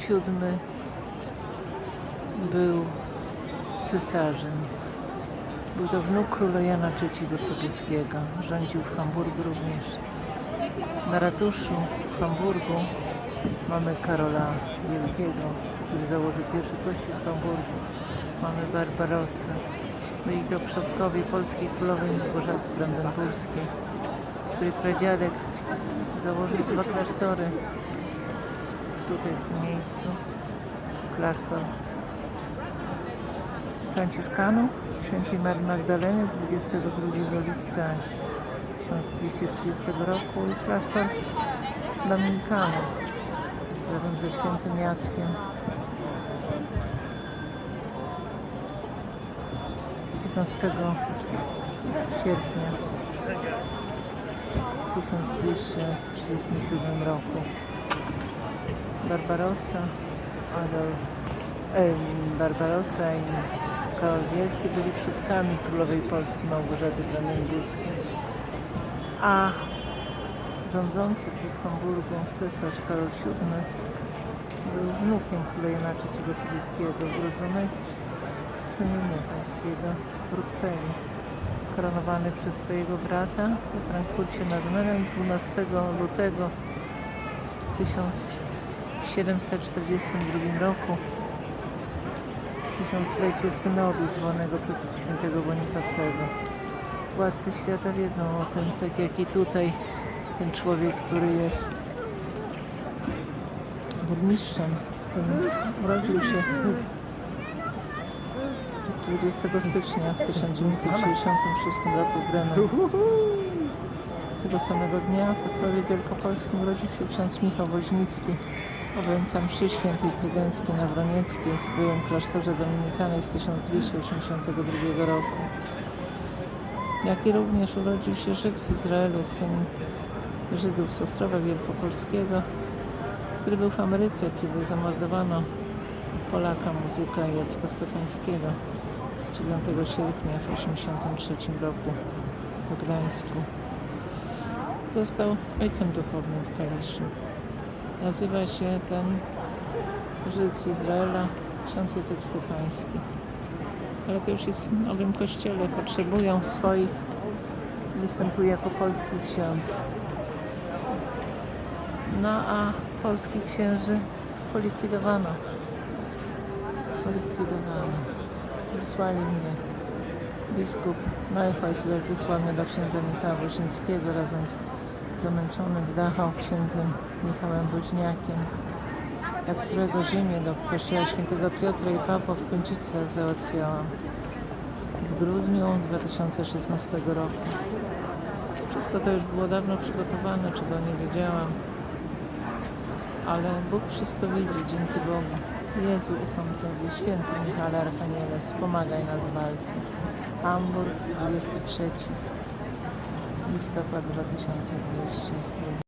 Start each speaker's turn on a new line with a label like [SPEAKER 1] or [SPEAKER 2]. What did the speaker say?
[SPEAKER 1] VII był cesarzem. Był to wnuk króla Jana III Sobieskiego. Rządził w Hamburgu również. Na ratuszu w Hamburgu mamy Karola Wielkiego, który założył pierwszy kościół w Hamburgu. Mamy Barbarossę. Byli to przodkowie polskiej królowej Małgorzaty Brandenburskiej, której pradziadek założył dwa klasztory tutaj w tym miejscu. Klasztor Franciszkanów Świętej Marii Magdaleny 22 lipca 1230 roku i klasztor Dominikanów razem ze świętym Jackiem 15 sierpnia w 1237 roku. Barbarossa, Adolf, Barbarossa i Karol Wielki byli przodkami królowej Polski Małgorzaty Brandenburskiej. A rządzący tu w Hamburgu cesarz Karol VII był wnukiem króla III Sobieskiego, urodzony w sumieniu pańskiego w Brukseli. Koronowany przez swojego brata we Frankfurcie nad Menem 12 lutego 1742 roku w tysiąclecie synodu zwołanego przez świętego Bonifacego. Władcy świata wiedzą o tym, tak jak i tutaj ten człowiek, który jest burmistrzem, który urodził się 20 stycznia w 1966 roku w Bremen. Tego samego dnia w Ostowie Wielkopolskim urodził się ksiądz Michał Woźnicki, obrońca mszy świętej na Wronieckiej w byłym klasztorze dominikanej z 1282 roku. Jak i również urodził się Żyd w Izraelu, syn Żydów z Ostrowa Wielkopolskiego, który był w Ameryce, kiedy zamordowano Polaka, muzyka Jacka Stefańskiego 9 sierpnia w 1983 roku w Gdańsku. Został ojcem duchownym w Kaliszu. Nazywa się ten Żyd z Izraela ksiądz Jacek Stefański. Ale to już jest w nowym kościele. Potrzebują swoich. Występuje jako polski ksiądz. No a polskich księży polikwidowano. Polikwidowano. Wysłali mnie. Biskup Neuchäusler wysłał mnie do księdza Michała Woźnickiego razem z zamęczonym w Dachau księdzem Michałem Woźniakiem, jak którego ziemię do kościoła świętego Piotra i Pawła w Kądzicach załatwiałam w grudniu 2016 roku. Wszystko to już było dawno przygotowane, czego nie wiedziałam. Ale Bóg wszystko widzi, dzięki Bogu. Jezu, ufam Tobie, święty Michale Archaniele, wspomagaj nas w walce. Hamburg, 23 listopad 2021.